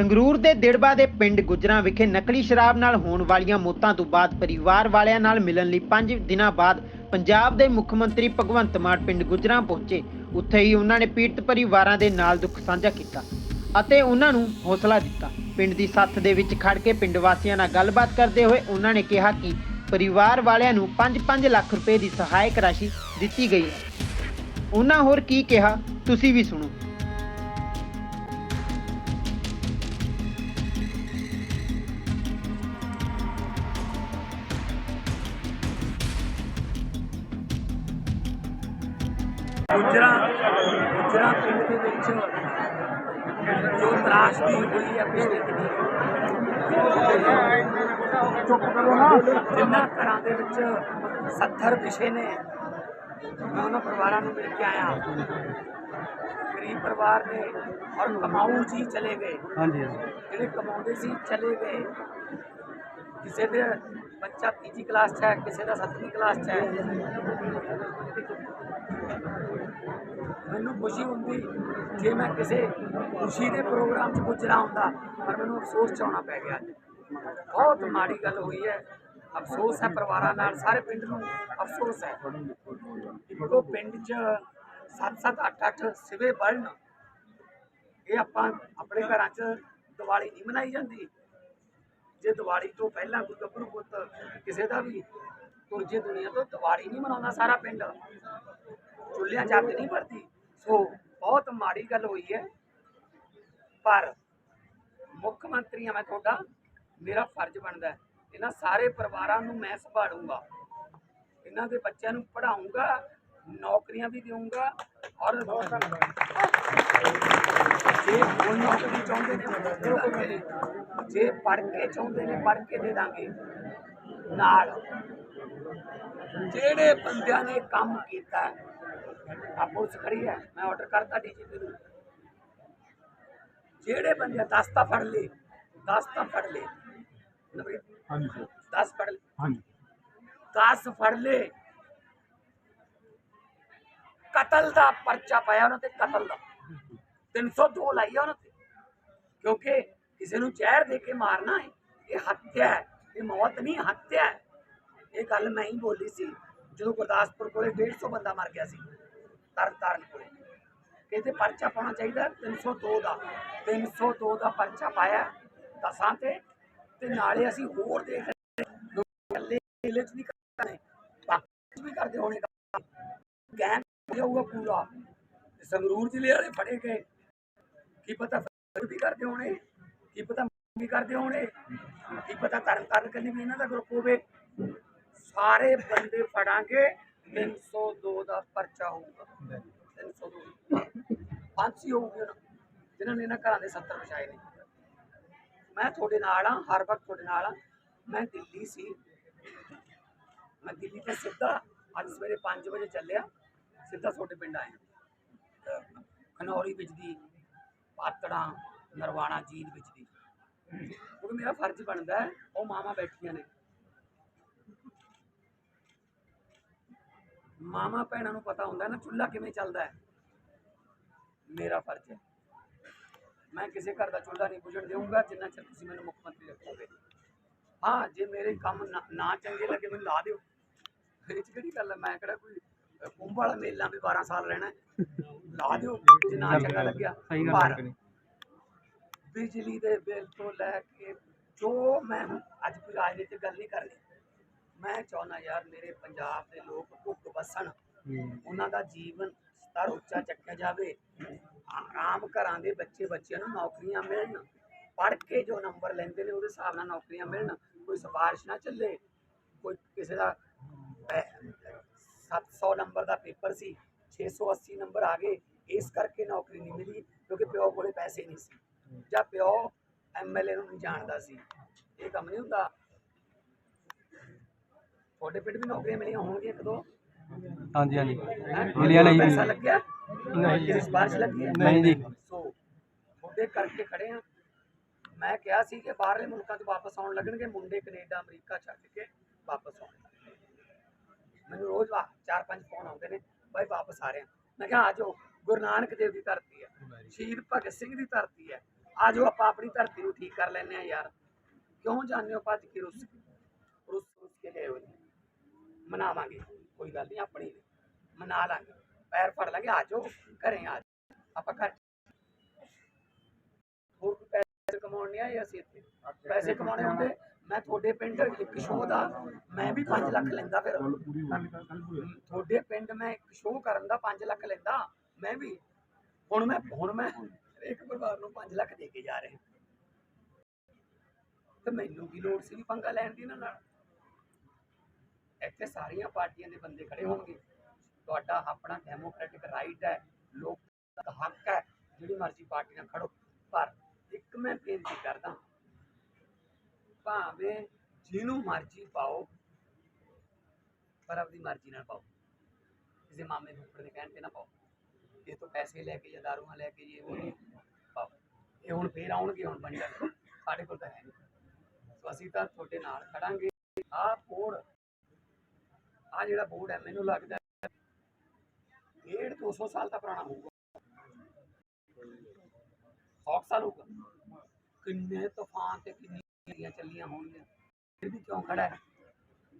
ਸੰਗਰੂਰ ਦੇ ਦਿੜਬਾ ਦੇ ਪਿੰਡ ਗੁਜਰਾਂ ਵਿਖੇ ਨਕਲੀ ਸ਼ਰਾਬ ਨਾਲ ਹੋਣ ਵਾਲੀਆਂ ਮੌਤਾਂ ਤੋਂ ਬਾਅਦ ਪਰਿਵਾਰ ਵਾਲਿਆਂ ਨਾਲ ਮਿਲਣ ਲਈ 5 ਦਿਨਾਂ ਬਾਅਦ ਪੰਜਾਬ ਦੇ ਮੁੱਖ ਮੰਤਰੀ ਭਗਵੰਤ ਮਾਨ ਪਿੰਡ ਗੁਜਰਾਂ ਪਹੁੰਚੇ। ਉੱਥੇ ਹੀ ਉਹਨਾਂ ਨੇ ਪੀੜਤ ਪਰਿਵਾਰਾਂ ਦੇ ਨਾਲ ਦੁੱਖ ਸਾਂਝਾ ਕੀਤਾ ਅਤੇ ਉਹਨਾਂ ਨੂੰ ਹੌਸਲਾ ਦਿੱਤਾ। ਪਿੰਡ ਦੀ ਸੱਥ ਦੇ ਵਿੱਚ ਖੜ ਕੇ ਪਿੰਡ ਵਾਸੀਆਂ ਨਾਲ ਗੱਲਬਾਤ ਕਰਦੇ ਹੋਏ ਉਹਨਾਂ ਨੇ ਕਿਹਾ ਕਿ ਪਰਿਵਾਰ ਵਾਲਿਆਂ ਨੂੰ 5-5 ਲੱਖ ਰੁਪਏ ਦੀ ਸਹਾਇਕ ਰਾਸ਼ੀ ਦਿੱਤੀ ਗਈ ਹੈ। ਉਹਨਾਂ ਹੋਰ ਕੀ ਕਿਹਾ? ਤੁਸੀਂ ਵੀ ਸੁਣੋ। ਗੁਜਰਾ ਗੁਜਰਾ ਪਿੰਡ ਦੇ ਵਿੱਚ ਜੋ ਤਰਾਸ਼ਦੀ ਹੋਈ ਹੈ ਪਿਛਲੇ ਦਿਨੀ। ਚੁੱਪ ਕਰੋ ਨਾ। ਜਿੰਨਾ ਘਰਾਂ ਦੇ ਵਿੱਚ 70 ਵਿਸ਼ੇ ਨੇ ਮੈਂ ਉਹਨਾਂ ਪਰਿਵਾਰਾਂ ਨੂੰ ਮਿਲ ਕੇ ਆਇਆ। ਗਰੀਬ ਪਰਿਵਾਰ ਨੇ ਔਰ ਕਮਾਊ ਜੀ ਚਲੇ ਗਏ। ਹਾਂਜੀ। ਜਿਹੜੇ ਕਮਾਉਂਦੇ ਸੀ ਚਲੇ ਗਏ। ਕਿਸੇ ਦੇ ਬੱਚਾ ਤੀਜੀ ਕਲਾਸ 'ਚ ਹੈ ਕਿਸੇ ਦਾ ਸੱਤਵੀਂ ਕਲਾਸ 'ਚ ਹੈ। ਮੈਨੂੰ ਖੁਸ਼ੀ ਹੁੰਦੀ ਜੇ ਮੈਂ ਕਿਸੇ ਖੁਸ਼ੀ ਦੇ ਪ੍ਰੋਗਰਾਮ 'ਚ ਗੁਜਰਾ ਹੁੰਦਾ, ਪਰ ਮੈਨੂੰ ਅਫਸੋਸ 'ਚ ਆਉਣਾ ਪੈ ਗਿਆ ਅੱਜ। ਬਹੁਤ ਮਾੜੀ ਗੱਲ ਹੋਈ ਹੈ। ਅਫਸੋਸ ਹੈ ਪਰਿਵਾਰਾਂ ਨਾਲ, ਸਾਰੇ ਪਿੰਡ ਨੂੰ ਅਫਸੋਸ ਹੈ। ਇੱਕੋ ਪਿੰਡ 'ਚ 7-7 8-8 ਸਿਵੇ ਬਲਨ ਇਹ ਆਪਾਂ ਆਪਣੇ ਘਰਾਂ 'ਚ ਦੀਵਾਲੀ ਨਹੀਂ ਮਨਾਈ ਜਾਂਦੀ। ਜੇ ਦੀਵਾਲੀ ਤੋਂ ਪਹਿਲਾਂ ਕੋਈ ਗੱਭਰੂ ਪੁੱਤ ਕਿਸੇ ਦਾ ਵੀ ਤੁਰਜੇ ਦੁਨੀਆ ਤੋਂ ਦਿਵਾਲੀ ਨਹੀਂ ਮਨਾਉਂਦਾ ਸਾਰਾ ਪਿੰਡ। ਚੁੱਲ੍ਹਿਆਂ 'ਚ ਨਹੀਂ ਵਰਦੀ ਸੋ ਬਹੁਤ ਮਾੜੀ ਗੱਲ ਹੋਈ ਹੈ। ਪਰ ਮੁੱਖ ਮੰਤਰੀ ਹਾਂ ਮੈਂ ਤੁਹਾਡਾ ਮੇਰਾ ਫਰਜ਼ ਬਣਦਾ ਇਹਨਾਂ ਸਾਰੇ ਪਰਿਵਾਰਾਂ ਨੂੰ ਮੈਂ ਸੰਭਾਲੂੰਗਾ। ਇਹਨਾਂ ਦੇ ਬੱਚਿਆਂ ਨੂੰ ਪੜ੍ਹਾਊਂਗਾ, ਨੌਕਰੀਆਂ ਵੀ ਦੇਵਾਂਗਾ ਔਰ ਜੇ ਕੋਈ ਨੌਕਰੀ ਚਾਹੁੰਦੇ ਨੇ ਜੇ ਪੜ੍ਹ ਕੇ ਚਾਹੁੰਦੇ ਨੇ, ਪੜ੍ਹ ਕੇ ਦੇ ਦਾਂਗੇ। ਨਾਲ ਜਿਹੜੇ ਬੰਦਿਆਂ ਨੇ ਕੰਮ ਕੀਤਾ ਪੁਲਿਸ ਖੜੀ ਹੈ ਮੈਂ ਆਰਡਰ ਕਰਤਾ ਡੀਜੀਪੀ ਨੂੰ। ਜਿਹੜੇ ਬੰਦੇ 10 ਤਾਂ ਫੜ ਲਏ 10 ਤਾਂ ਫੜ ਲਏ। ਹਾਂਜੀ 10 ਫੜ ਲਏ। ਹਾਂਜੀ। 10 ਫੜ ਲਏ। ਕਤਲ ਦਾ ਪਰਚਾ ਪਾਇਆ ਉਹਨਾਂ ਤੇ ਕਤਲ ਦਾ। 302 ਲਾਈ ਉਹਨਾਂ ਤੇ। ਕਿਉਂਕਿ ਕਿਸੇ ਨੂੰ ਜ਼ਹਿਰ ਦੇ ਕੇ ਮਾਰਨਾ ਹੈ ਇਹ ਹੱਤਿਆ ਹੈ ਇਹ ਮੌਤ ਨਹੀਂ ਹੱਤਿਆ ਹੈ। ਇਹ ਗੱਲ ਮੈਂ ਹੀ ਬੋਲੀ ਸੀ, ਜਦੋਂ ਗੁਰਦਾਸਪੁਰ ਕੋਲੇ 150 ਬੰਦਾ ਮਰ ਗਿਆ ਸੀ, ਤਰਨ ਤਾਰਨ ਕੋਲੇ। ਇਹਦੇ ਪਰਚਾ ਪਾਉਣਾ ਚਾਹੀਦਾ 302 ਦਾ 302 ਦਾ ਪਰਚਾ ਪਾਇਆ, ਦਸਾਂ ਤੇ ਤੇ ਨਾਲੇ ਅਸੀਂ ਹੋਰ ਦੇਖ ਇਕੱਲੇ ਜ਼ਿਲ੍ਹੇ 'ਚ ਨਹੀਂ ਕਰਨੇ ਬਾਕੀ ਵੀ ਕਰਦੇ ਹੋਣੇ ਗੈਂਗ ਜਾਊਗਾ ਪੂਰਾ ਸੰਗਰੂਰ ਜ਼ਿਲ੍ਹੇ ਵਾਲੇ ਫੜੇ ਗਏ। ਕੀ ਪਤਾ ਵੀ ਕਰਦੇ ਹੋਣੇ, ਕੀ ਪਤਾ ਵੀ ਕਰਦੇ ਹੋਣੇ, ਕੀ ਪਤਾ ਤਰਨ ਤਾਰਨ ਕਰਨੀ ਵੀ ਇਹਨਾਂ ਦਾ ਗਰੁੱਪ ਹੋਵੇ। ਸਾਰੇ ਬੰਦੇ ਫੜਾਂਗੇ 302 ਦਾ ਪਰਚਾ ਹੋਊਗਾ। 302 ਫਾਂਸੀ ਹੋਊਗੀ ਉਹਨਾਂ ਜਿਨ੍ਹਾਂ ਨੇ ਇਹਨਾਂ ਘਰਾਂ ਦੇ 70 ਵਛਾਏ ਨੇ। ਮੈਂ ਤੁਹਾਡੇ ਨਾਲ ਆ ਹਰ ਵਕਤ ਤੁਹਾਡੇ ਨਾਲ ਆ ਮੈਂ ਦਿੱਲੀ ਸੀ। ਮੈਂ ਦਿੱਲੀ ਤੋਂ ਸਿੱਧਾ ਅੱਜ ਸਵੇਰੇ 5 ਵਜੇ ਚੱਲਿਆ, ਸਿੱਧਾ ਤੁਹਾਡੇ ਪਿੰਡ ਆਇਆ। ਖਨੌਰੀ ਵਿੱਚ ਦੀ, ਪਾਤੜਾਂ, ਨਰਵਾਣਾ ਜੀਂਦ ਵਿੱਚ ਦੀ। ਕਿਉਂਕਿ ਮੇਰਾ ਫਰਜ਼ ਬਣਦਾ ਉਹ ਮਾਵਾਂ ਬੈਠੀਆਂ ਨੇ। ਮਾਮਾ ਭੈਣਾਂ ਨੂੰ ਪਤਾ ਹੁੰਦਾ ਨਾ ਚੁੱਲ੍ਹਾ ਕਿਵੇਂ ਚੱਲਦਾ ਹੈ। ਮੇਰਾ ਫਰਜ਼ ਹੈ। ਮੈਂ ਕਿਸੇ ਘਰ ਦਾ ਚੁੱਲ੍ਹਾ ਨਹੀਂ ਬੁਝਣ ਦੇਵਾਂਗਾ ਜਿੰਨਾ ਚਿਰ ਤੁਸੀਂ ਮੈਨੂੰ ਮੁੱਖ ਮੰਤਰੀ ਰੱਖੋਗੇ। ਹਾਂ ਜੇ ਮੇਰੇ ਕੰਮ ਨਾ- ਚੰਗੇ ਲੱਗੇ ਮੈਨੂੰ ਲਾ ਦਿਓ। ਇਹ 'ਚ ਕਿਹੜੀ ਗੱਲ ਹੈ? ਮੈਂ ਕਿਹੜਾ ਕੋਈ ਕੁੰਭ ਵਾਲਾ ਮੇਲਾ ਵੀ 12 ਸਾਲ ਰਹਿਣਾ। ਲਾ ਦਿਓ ਜੇ ਨਾ ਚੰਗਾ ਲੱਗਿਆ। ਸਹੀ ਗੱਲ ਪਰ ਬਿਜਲੀ ਦੇ ਬਿੱਲ ਤੋਂ ਲੈ ਕੇ ਜੋ ਮੈਂ ਅੱਜ ਕੋਈ ਰਾਜਨੀਤਿਕ ਗੱਲ ਨਹੀਂ ਕਰਨੀ ਮੈਂ ਚਾਹੁੰਦਾ ਯਾਰ ਮੇਰੇ ਪੰਜਾਬ ਦੇ ਲੋਕ ਭੁੱਖ ਬਸਣ ਉਹਨਾਂ ਦਾ ਜੀਵਨ ਸਤਰ ਉੱਚਾ ਚੱਕਿਆ ਜਾਵੇ। ਆਮ ਘਰਾਂ ਦੇ ਬੱਚੇ ਬੱਚਿਆਂ ਨੂੰ ਨੌਕਰੀਆਂ ਮਿਲਣ। ਪੜ੍ਹ ਕੇ ਜੋ ਨੰਬਰ ਲੈਂਦੇ ਨੇ ਉਹਦੇ ਹਿਸਾਬ ਨਾਲ ਨੌਕਰੀਆਂ ਮਿਲਣ। ਕੋਈ ਸਿਫਾਰਿਸ਼ ਨਾ ਚੱਲੇ। ਕੋਈ ਕਿਸੇ ਦਾ ਪੈ- 700 ਨੰਬਰ ਦਾ ਪੇਪਰ ਸੀ 680 ਨੰਬਰ ਆ ਗਏ। ਇਸ ਕਰਕੇ ਨੌਕਰੀ ਨਹੀਂ ਮਿਲੀ ਕਿਉਂਕਿ ਪਿਓ ਕੋਲੇ ਪੈਸੇ ਨਹੀਂ ਸੀ। ਜਾਂ ਪਿਓ ਐਮਐਲਏ ਨੂੰ ਨਹੀਂ ਜਾਣਦਾ ਸੀ। ਇਹ ਕੰਮ ਨਹੀਂ ਹੁੰਦਾ। ਤੁਹਾਡੇ ਪਿੰਡ ਵੀ ਨੌਕਰੀਆਂ ਮਿਲੀਆਂ ਹੋਣਗੀਆਂ ਇੱਕ ਦੋ? ਹਾਂਜੀ ਹਾਂਜੀ। ਹੈਂ? ਮਿਲੀਆਂ ਨਹੀਂ ਪੈਸਾ ਜੀ। ਲੱਗਿਆ? ਨਹੀਂ। ਕਿਸੇ ਸਿਫਾਰਿਸ਼ ਲੱਗੀ ਹੈ? ਨਹੀਂ ਜੀ। ਸੋ ਤੁਹਾਡੇ ਕਰਕੇ ਖੜੇ ਆ ਮੈਂ ਕਿਹਾ ਸੀ ਕਿ ਬਾਹਰਲੇ ਮੁਲਕਾਂ 'ਚ ਵਾਪਸ ਆਉਣ ਲੱਗਣਗੇ ਮੁੰਡੇ ਕੈਨੇਡਾ ਅਮਰੀਕਾ ਛੱਡ ਕੇ ਵਾਪਸ ਆਉਣ ਮੈਨੂੰ ਰੋਜ਼ ਚਾਰ ਪੰਜ ਫੋਨ ਆਉਂਦੇ ਨੇ ਬਾਈ ਵਾਪਸ ਆ ਰਹੇ ਆ ਮੈਂ ਕਿਹਾ ਆ ਜਾਓ ਗੁਰੂ ਨਾਨਕ ਦੇਵ ਦੀ ਧਰਤੀ ਹੈ ਸ਼ਹੀਦ ਭਗਤ ਸਿੰਘ ਦੀ ਧਰਤੀ ਹੈ। ਆ ਜਾਓ ਆਪਾਂ ਆਪਣੀ ਧਰਤੀ ਨੂੰ ਠੀਕ ਕਰ ਲੈਂਦੇ ਆ ਯਾਰ। ਕਿਉਂ ਜਾਂਦੇ ਹੋ ਭੱਜ ਕੇ ਰੁੱਸ ਰੁੱਸ ਰੁੱਸ ਕੇ ਗਏ ਹੋਏ ਮਨਾਵਾਂਗੇ ਕੋਈ ਗੱਲ ਨਹੀਂ ਆਪਣੀ ਮਨਾ ਲਾਂਗੇ ਪੈਰ ਫੜ ਲਾਂਗੇ ਆ ਜਾਓ ਘਰੇ ਆ ਆਪਾਂ ਘਰ ਹੋਰ ਪੈਸੇ ਕਮਾਉਣ ਨਹੀਂ ਆਏ ਅਸੀਂ ਇੱਥੇ ਪੈਸੇ ਕਮਾਉਣੇ ਹੁੰਦੇ ਮੈਂ ਤੁਹਾਡੇ ਪਿੰਡ ਇੱਕ ਸ਼ੋਅ ਦਾ ਮੈਂ ਵੀ 5 ਲੱਖ ਲੈਂਦਾ ਫਿਰ। ਤੁਹਾਡੇ ਪਿੰਡ ਮੈਂ ਇੱਕ ਸ਼ੋਅ ਕਰਨ ਦਾ 5 ਲੱਖ ਲੈਂਦਾ ਮੈਂ ਵੀ ਹੁਣ ਮੈਂ ਹੁਣ ਮੈਂ ਇੱਕ ਪਰਿਵਾਰ ਨੂੰ 5 ਲੱਖ ਦੇ ਕੇ ਜਾ ਰਿਹਾ। ਤੇ ਮੈਨੂੰ ਕੀ ਲੋੜ ਸੀ ਪੰਗਾ ਲੈਣ ਦੀ ਇਹਨਾਂ ਨਾਲ? ਇੱਥੇ ਸਾਰੀਆਂ ਪਾਰਟੀਆਂ ਦੇ ਬੰਦੇ ਖੜੇ ਹੋਣਗੇ। ਤੁਹਾਡਾ ਆਪਣਾ ਡੈਮੋਕ੍ਰੈਟਿਕ ਰਾਈਟ ਹੈ, ਲੋਕ ਦਾ ਹੱਕ ਹੈ, ਜਿਹੜੀ ਮਰਜ਼ੀ ਪਾਰਟੀ ਨਾਲ ਖੜੋ। ਪਰ ਇੱਕ ਮੈਂ ਬੇਨਤੀ ਕਰਦਾ, ਭਾਵੇਂ ਜਿਹਨੂੰ ਮਰਜ਼ੀ ਪਾਓ, ਪਰ ਆਪਣੀ ਮਰਜ਼ੀ ਨਾਲ ਪਾਓ। ਕਿਸੇ ਮਾਮੇ ਫੁੱਫੜ ਦੇ ਕਹਿਣ ਤੇ ਨਾ ਪਾਓ। ਇਹ ਤੋਂ ਪੈਸੇ ਲੈ ਕੇ ਜਾਂ ਦਾਰੂਆਂ ਲੈ ਕੇ ਇਹ ਉਹ ਪਾਓ। ਇਹ ਹੁਣ ਫੇਰ ਆਉਣਗੇ, ਹੁਣ ਬਣ ਸਾਡੇ ਕੋਲ ਤਾਂ ਹੈ ਨਹੀਂ। ਸੋ ਅਸੀਂ ਤਾਂ ਤੁਹਾਡੇ ਨਾਲ ਖੜਾਂਗੇ। ਆਹ ਬੋਰਡ ਆ ਜਿਹੜਾ ਬੋਰਡ ਹੈ, ਮੈਨੂੰ ਲੱਗਦਾ ਹੈ ਡੇਢ 200 ਸਾਲ ਦਾ ਪੁਰਾਣਾ ਹੋਊਗਾ। 100 ਸਾਲ ਹੋਊਗਾ। ਕਿੰਨੇ ਤੂਫਾਨ ਤੇ ਕਿੰਨੀਆਂ ਚੱਲੀਆਂ ਹੋਣਗੀਆਂ। ਫਿਰ ਵੀ ਕਿਉਂ ਖੜਾ ਹੈ?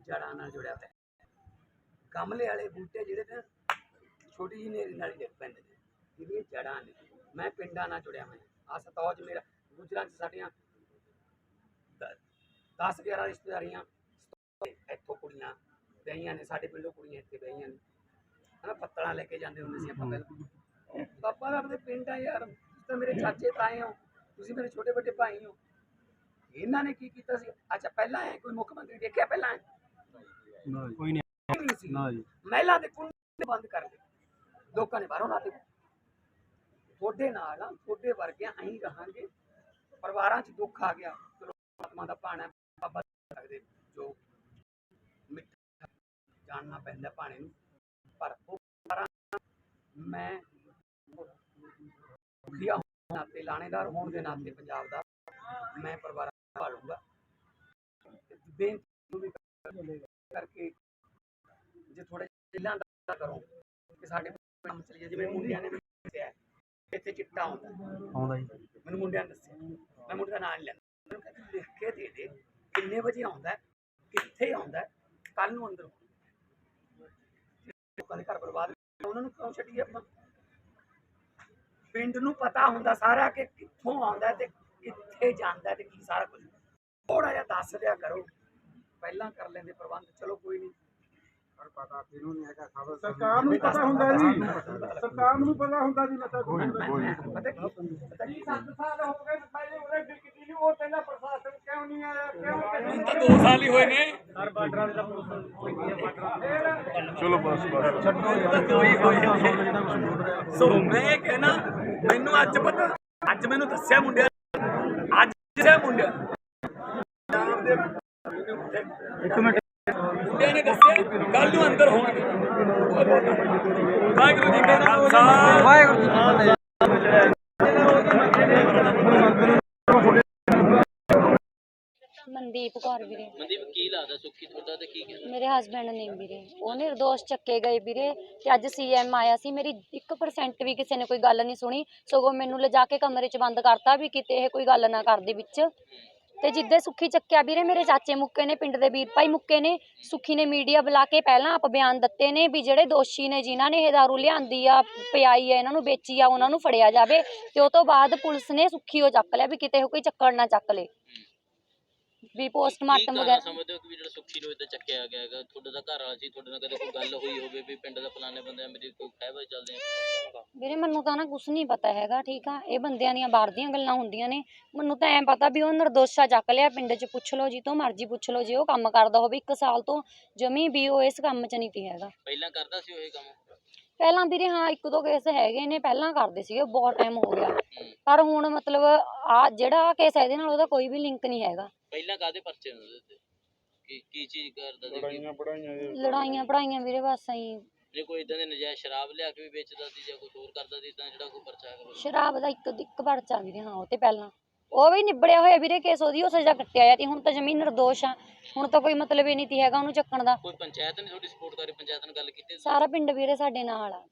ਜੜਾਂ ਨਾਲ ਜੁੜਿਆ ਹੋਇਆ ਗਮਲੇ ਵਾਲੇ ਬੂਟੇ ਜਿਹੜੇ ਨੇ, ਛੋਟੀ ਜਿਹੀ ਹਨੇਰੀ ਨਾਲ ਹੀ ਡਿੱਗ ਪੈਂਦੇ ਨੇ। ਇਹਦੀਆਂ ਜੜਾਂ ਨੇ, ਮੈਂ ਪਿੰਡਾਂ ਨਾਲ ਜੁੜਿਆ ਹੋਇਆ। ਆ ਸਤੌਜ ਮੇਰਾ, ਗੁਜਰਾਂ ਚ ਸਾਡੀਆਂ 10 11 ਰਿਸ਼ਤੇਦਾਰੀਆਂ ਇੱਥੋਂ ਕੁੜੀਆਂ ਬਹੀਆਂ ਨੇ ਸਾਡੇ ਪਿੰਡੋਂ ਕੁੜੀਆਂ ਇੱਥੇ ਬਹੀਆਂ ਨੇ। ਹਨਾ ਪੱਤਲਾਂ ਲੈ ਕੇ ਜਾਂਦੇ ਹੁੰਦੇ ਸੀ ਆਪਾਂ ਪਹਿਲਾਂ। ਪਾਪਾ ਦਾ ਆਪਣੇ ਪਿੰਡ ਆ ਯਾਰ ਤੁਸੀਂ ਤਾਂ ਮੇਰੇ ਚਾਚੇ ਤਾਏ ਹੋ ਤੁਸੀਂ ਮੇਰੇ ਛੋਟੇ ਵੱਡੇ ਭਾਈ ਹੋ। ਇਹਨਾਂ ਨੇ ਕੀ ਕੀਤਾ ਸੀ? ਅੱਛਾ ਪਹਿਲਾਂ ਹੈ ਕੋਈ ਮੁੱਖ ਮੰਤਰੀ ਦੇਖਿਆ ਪਹਿਲਾਂ ਕੋਈ ਨਹੀਂ ਨਾ ਜੀ। ਮਹਿਲਾ ਦੇ ਕੁੰਡੇ ਬੰਦ ਕਰ ਦੇ ਲੋਕਾਂ ਨੇ ਬਾਹਰੋਂ ਲਾ ਦੇ ਤੁਹਾਡੇ ਨਾਲ ਆ ਤੁਹਾਡੇ ਵਰਗਿਆਂ ਅਸੀਂ ਰਹਾਂਗੇ। ਪਰਿਵਾਰਾਂ 'ਚ ਦੁੱਖ ਆ ਗਿਆ। ਚਲੋ ਆਤਮਾ ਦਾ ਭਾਣਾ ਬਾਬਾ ਸਕਦੇ ਜੋ ਜਾਣਨਾ ਪੈਂਦਾ ਭਾਣੇ ਨੂੰ। ਪਰ ਮੈਂ ਮੁਖੀਆ ਹੋਣ ਦੇ ਨਾਤੇ ਲਾਣੇਦਾਰ ਹੋਣ ਦੇ ਨਾਤੇ ਪੰਜਾਬ ਦਾ ਮੈਂ ਪਰਿਵਾਰਾਂ ਭਾਲੂੰਗਾ ਬੇਨਤੀ ਨੂੰ ਵੀ ਕਰਕੇ ਜੇ ਥੋੜੇ ਜਿਲ੍ਹਾਂ ਦਾ ਕਰੋ ਕਿ ਸਾਡੇ ਕੰਮ ਜਿਵੇਂ ਮੁੰਡਿਆਂ ਨੇ ਦੱਸਿਆ ਇੱਥੇ ਚਿੱਟਾ ਹੁੰਦਾ ਆਉਂਦਾ ਜੀ। ਮੈਨੂੰ ਮੁੰਡਿਆਂ ਨੇ ਦੱਸਿਆ। ਮੈਂ ਮੁੰਡੇ ਦਾ ਨਾਂ ਨਹੀਂ ਲੈਂਦਾ। ਮੈਨੂੰ ਕਹਿੰਦੇ ਲਿਖ ਕੇ ਦੇ ਦੇ। ਕਿੰਨੇ ਵਜੇ ਆਉਂਦਾ ਕਿੱਥੇ ਆਉਂਦਾ ਕੱਲ ਨੂੰ ਅੰਦਰ ਲੋਕਾਂ ਦੇ ਘਰ ਬਰਬਾਦ ਉਹਨਾਂ ਨੂੰ ਕਿਉਂ ਛੱਡੀਏ ਆਪਾਂ? ਪਿੰਡ ਨੂੰ ਪਤਾ ਹੁੰਦਾ ਸਾਰਾ ਕਿ ਕਿੱਥੋਂ ਆਉਂਦਾ ਤੇ ਕਿੱਥੇ ਜਾਂਦਾ ਤੇ ਕੀ ਸਾਰਾ ਕੁਝ ਥੋੜਾ ਜਿਹਾ ਦੱਸ ਦਿਆ ਕਰੋ ਪਹਿਲਾਂ ਕਰ ਲੈਂਦੇ ਪ੍ਰਬੰਧ ਚਲੋ ਕੋਈ ਨਹੀਂ। ਸਰਕਾਰ ਨੂੰ ਪਤਾ ਹੁੰਦਾ ਜੀ। ਸਰਕਾਰ ਨੂੰ ਪਤਾ ਹੁੰਦਾ ਜੀ ਨਸ਼ਾ ਪਤਾ ਕੀ ਪਤਾ ਕੀ? 7 ਸਾਲ ਹੋ ਗਏ ਪਹਿਲੇ ਉਹਨੇ ਨਹੀਂ ਉਹ ਕਹਿੰਦਾ ਪ੍ਰਸ਼ਾਸਨ ਕਿਉਂ ਨਹੀਂ ਆਇਆ ਕਿਉਂ ਨਹੀਂ ਤਾਂ 2 ਸਾਲ ਹੀ ਹੋਏ ਨੇ। ਚਲੋ ਬਸ ਬਸ। ਕੋਈ ਕੋਈ ਸੋ ਮੈਂ ਇਹ ਕਹਿਣਾ ਮੈਨੂੰ ਅੱਜ ਪਤਾ ਅੱਜ ਮੈਨੂੰ ਦੱਸਿਆ ਮੁੰਡਿਆਂ। ਅੱਜ ਦੱਸਿਆ ਮੁੰਡਿਆਂ। ਇੱਕ ਮਿੰਟ। ਮੁੰਡਿਆਂ ਨੇ ਦੱਸਿਆ ਕੱਲ ਨੂੰ ਅੰਦਰ ਹੋਣਗੇ। ਵਾਹਿਗੁਰੂ ਜੀ ਕਾ ਖਾਲਸਾ। ਵਾਹਿਗੁਰੂ ਜੀ ਕੀ ਫਤਿਹ। ਮਨਦੀਪ ਕੌਰ ਵੀਰੇ। ਮਨਦੀਪ ਕੀ ਲੱਗਦਾ ਸੁੱਖੀ ਤੁਹਾਡਾ ਤੇ ਕੀ ਕਹਿਣਾ ਮੇਰੇ ਹਸਬੰਡ ਨੇ ਵੀਰੇ। ਉਹ ਨਿਰਦੋਸ਼ ਚੱਕੇ ਗਏ ਵੀਰੇ ਤੇ ਅੱਜ ਸੀਐਮ ਆਇਆ ਸੀ। ਮੇਰੀ 1% ਵੀ ਕਿਸੇ ਨੇ ਕੋਈ ਗੱਲ ਨਹੀਂ ਸੁਣੀ। ਸਗੋਂ ਮੈਨੂੰ ਲਿਜਾ ਕੇ ਕਮਰੇ 'ਚ ਬੰਦ ਕਰਤਾ ਵੀ ਕਿਤੇ ਇਹ ਕੋਈ ਗੱਲ ਨਾ ਕਰਦੇ ਵਿੱਚ। ਤੇ ਜਿੱਦੇ ਸੁੱਖੀ ਚੱਕਿਆ ਵੀਰੇ ਮੇਰੇ ਚਾਚੇ ਮੁੱਕੇ ਨੇ ਪਿੰਡ ਦੇ ਵੀਰ ਭਾਈ ਮੁੱਕੇ ਨੇ ਸੁੱਖੀ ਨੇ ਮੀਡੀਆ ਬੁਲਾ ਕੇ ਪਹਿਲਾਂ ਆਪ ਬਿਆਨ ਦਿੱਤੇ ਨੇ ਵੀ ਜਿਹੜੇ ਦੋਸ਼ੀ ਨੇ ਜਿਨ੍ਹਾਂ ਨੇ ਇਹ ਦਾਰੂ ਲਿਆਂਦੀ ਆ ਪਿਆਈ ਆ ਇਹਨਾਂ ਨੂੰ ਵੇਚੀ ਆ ਉਹਨਾਂ ਨੂੰ ਫੜਿਆ ਜਾਵੇ। ਤੇ ਉਹ ਤੋਂ ਬਾਅਦ ਪੁਲਿਸ ਨੇ ਸੁੱਖੀ ਉਹ ਚੱਕ ਲਿਆ ਵੀ ਕਿਤੇ ਕੋਈ ਚੱਕਰ ਨਾ ਚੱਕ ਲੇ। ਵੀ ਪੋਸਟਮਾਰਟਮ ਵਗੈਰਾ ਸਮਝਦੇ ਹੋ ਕਿ ਵੀ ਜਿਹੜਾ ਸੁੱਖੀ ਨੂੰ ਇੱਦਾਂ ਚੱਕਿਆ ਗਿਆ ਹੈਗਾ ਤੁਹਾਡੇ ਦਾ ਘਰ ਵਾਲਾ ਸੀ ਤੁਹਾਡੇ ਨਾਲ ਕਦੇ ਕੋਈ ਗੱਲ ਹੋਈ ਹੋਵੇ ਵੀ ਪਿੰਡ ਦਾ ਫਲਾਣੇ ਬੰਦੇ ਨਾਲ ਮੇਰੀ ਕੋਈ ਖਹਿਬਾ ਚੱਲਦੇ ਆ ਵੀਰੇ ਮੈਨੂੰ ਤਾਂ ਨਾ ਕੁਛ ਨਹੀਂ ਪਤਾ ਹੈਗਾ ਠੀਕ ਆ? ਇਹ ਬੰਦਿਆਂ ਦੀਆਂ ਬਾਹਰ ਦੀਆਂ ਗੱਲਾਂ ਹੁੰਦੀਆਂ ਨੇ। ਮੈਨੂੰ ਤਾਂ ਐਂ ਪਤਾ ਵੀ ਉਹ ਨਿਰਦੋਸ਼ਾ ਚੱਕ ਲਿਆ ਪਿੰਡ 'ਚ ਪੁੱਛ ਲਓ ਜੀ ਤੋਂ ਮਰਜ਼ੀ ਪੁੱਛ ਲਓ ਜੇ ਉਹ ਕੰਮ ਕਰਦਾ ਹੋਵੇ ਇੱਕ ਸਾਲ ਤੋਂ ਜਮੀ ਵੀ ਉਹ ਇਸ ਕੰਮ 'ਚ ਨਹੀਂ ਤੀ ਹੈਗਾ। ਪਹਿਲਾਂ ਕਰਦਾ ਸੀ ਉਹ ਇਹ ਕੰਮ? ਪਹਿਲਾਂ ਵੀਰੇ ਹਾਂ ਇੱਕ ਦੋ ਕੇਸ ਹੈਗੇ ਨੇ ਪਹਿਲਾਂ ਕਰਦੇ ਸੀਗੇ ਬਹੁਤ ਟਾਈਮ ਹੋ ਗਿਆ। ਪਰ ਹੁਣ ਮਤਲਬ ਆ ਜਿਹੜਾ ਕੇਸ ਹੈ ਇਹਦੇ ਨਾਲ ਉਹਦਾ ਕੋਈ ਵੀ ਲਿੰਕ ਨਹੀਂ ਹੈਗਾ। ਪਹਿਲਾਂ ਕਾਦੇ ਪਰਚੇ ਨੇ ਉਹਦੇ ਤੇ ਕੀ ਕੀ ਚੀਜ਼ ਕਰਦਾ ਸੀ? ਲੜਾਈਆਂ ਪੜਾਈਆਂ ਲੜਾਈਆਂ ਪੜਾਈਆਂ ਵੀਰੇ ਬਸ ਐਂ ਜੇ ਕੋਈ ਇਦਾਂ ਦੇ ਨਜਾਇਜ਼ ਸ਼ਰਾਬ ਲਿਆ ਕੇ ਵੀ ਵੇਚਦਾ ਸੀ ਜਾਂ ਕੁਝ ਹੋਰ ਕਰਦਾ ਸੀ ਤਾਂ ਜਿਹੜਾ ਕੋਈ ਪਰਚਾ ਹੈਗਾ। ਸ਼ਰਾਬ ਦਾ ਇੱਕ ਇੱਕ ਪਰਚਾ ਵੀਰੇ ਹਾਂ ਉਹ ਤੇ ਪਹਿਲਾਂ। ਉਹ ਵੀ ਨਿਬੜਿਆ ਹੋਇਆ ਵੀਰੇ ਕੇਸ ਉਹਦੀ ਉਹ ਸਜ਼ਾ ਕੱਟਿਆ ਆ ਤੀ ਹੁਣ ਤਾਂ ਜ਼ਮੀਨ ਨਿਰਦੋਸ਼ ਆ। ਹੁਣ ਤਾਂ ਕੋਈ ਮਤਲਬ ਹੀ ਨਹੀਂ ਤੀ ਹੈਗਾ ਉਹਨੂੰ ਚੱਕਣ ਦਾ। ਕੋਈ ਪੰਚਾਇਤ ਨੇ ਤੁਹਾਡੀ ਸਪੋਰਟ ਕਰੀ ਪੰਚਾਇਤ ਨਾਲ ਗੱਲ ਕੀਤੀ? ਸਾਰਾ ਪਿੰਡ ਵੀਰੇ ਸਾਡੇ ਨਾਲ ਆ।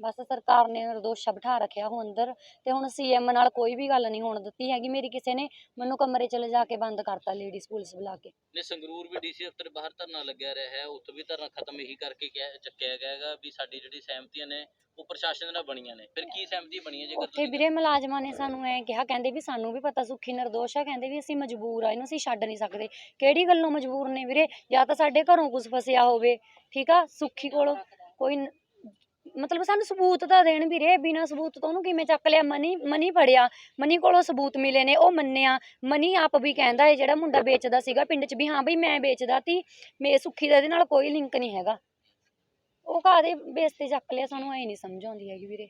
ਬਸ ਸਰਕਾਰ ਨੇ ਨਿਰਦੋਸ਼ਾ ਬਿਠਾ ਰੱਖਿਆ ਉਹ ਅੰਦਰ ਤੇ ਹੁਣ ਸੀਐਮ ਨਾਲ ਕੋਈ ਵੀ ਗੱਲ ਨਹੀਂ ਹੋਣ ਦਿੱਤੀ ਹੈਗੀ। ਮੇਰੀ ਕਿਸੇ ਨੇ ਮੈਨੂੰ ਕਮਰੇ 'ਚ ਲਿਜਾ ਕੇ ਬੰਦ ਕਰਤਾ ਲੇਡੀਜ਼ ਪੁਲਿਸ ਬੁਲਾ ਕੇ। ਨੇ ਸੰਗਰੂਰ ਵੀ ਡੀਸੀ ਦਫ਼ਤਰ ਬਾਹਰ ਧਰਨਾ ਲੱਗਿਆ ਰਿਹਾ ਹੈ। ਉੱਥੇ ਵੀ ਧਰਨਾ ਖਤਮ ਇਹੀ ਕਰਕੇ ਚੱਕਿਆ ਗਿਆ ਹੈਗਾ ਵੀ ਸਾਡੀ ਜਿਹੜੀ ਸਹਿਮਤੀਆਂ ਨੇ ਉਹ ਪ੍ਰਸ਼ਾਸਨ ਨਾਲ ਬਣੀਆਂ ਨੇ। ਫਿਰ ਕੀ ਸਹਿਮਤੀ ਬਣੀ ਹੈ ਜੇਕਰ ਉੱਥੇ ਤੁਸੀਂ ਵੀਰੇ ਮੁਲਾਜ਼ਮਾਂ ਨੇ ਸਾਨੂੰ ਐ ਕਿਹਾ ਕਹਿੰਦੇ ਵੀ ਸਾਨੂੰ ਵੀ ਪਤਾ ਸੁੱਖੀ ਨਿਰਦੋਸ਼ ਆ ਕਹਿੰਦੇ ਵੀ ਅਸੀਂ ਮਜਬੂਰ ਆ ਇਹਨੂੰ ਅਸੀਂ ਛੱਡ ਨਹੀਂ ਸਕਦੇ। ਕਿਹੜੀ ਗੱਲੋਂ ਮਜਬੂਰ ਨੇ ਵੀਰੇ? ਜਾਂ ਤਾਂ ਸਾਡੇ ਘਰੋਂ ਕੁਝ ਫਸਿਆ ਹੋਵੇ ਠੀਕ ਆ? ਸੁੱਖੀ ਕੋਲ ਕੋਈ ਨ- ਮਤਲਬ ਸਾਨੂੰ ਸਬੂਤ ਤਾਂ ਦੇਣ ਵੀਰੇ, ਬਿਨਾਂ ਸਬੂਤ ਤੋਂ ਉਹਨੂੰ ਕਿਵੇਂ ਚੱਕ ਲਿਆ? ਮਨੀ ਮਨੀ ਫੜਿਆ। ਮਨੀ ਕੋਲੋਂ ਸਬੂਤ ਮਿਲੇ ਨੇ, ਉਹ ਮੰਨਿਆ। ਮਨੀ ਆਪ ਵੀ ਕਹਿੰਦਾ ਹੈ ਜਿਹੜਾ ਮੁੰਡਾ ਵੇਚਦਾ ਸੀਗਾ ਪਿੰਡ 'ਚ ਵੀ, ਹਾਂ ਬਈ ਮੈਂ ਵੇਚਦਾ ਤੀ, ਮੇ ਸੁੱਖੀ ਦਾ ਇਹਦੇ ਨਾਲ ਕੋਈ ਲਿੰਕ ਨਹੀਂ ਹੈਗਾ। ਉਹ ਕਾਹਦੇ ਬੇਸ ਤੇ ਚੱਕ ਲਿਆ ਸਾਨੂੰ, ਐ ਨਹੀਂ ਸਮਝ ਆਉਂਦੀ ਹੈਗੀ ਵੀਰੇ।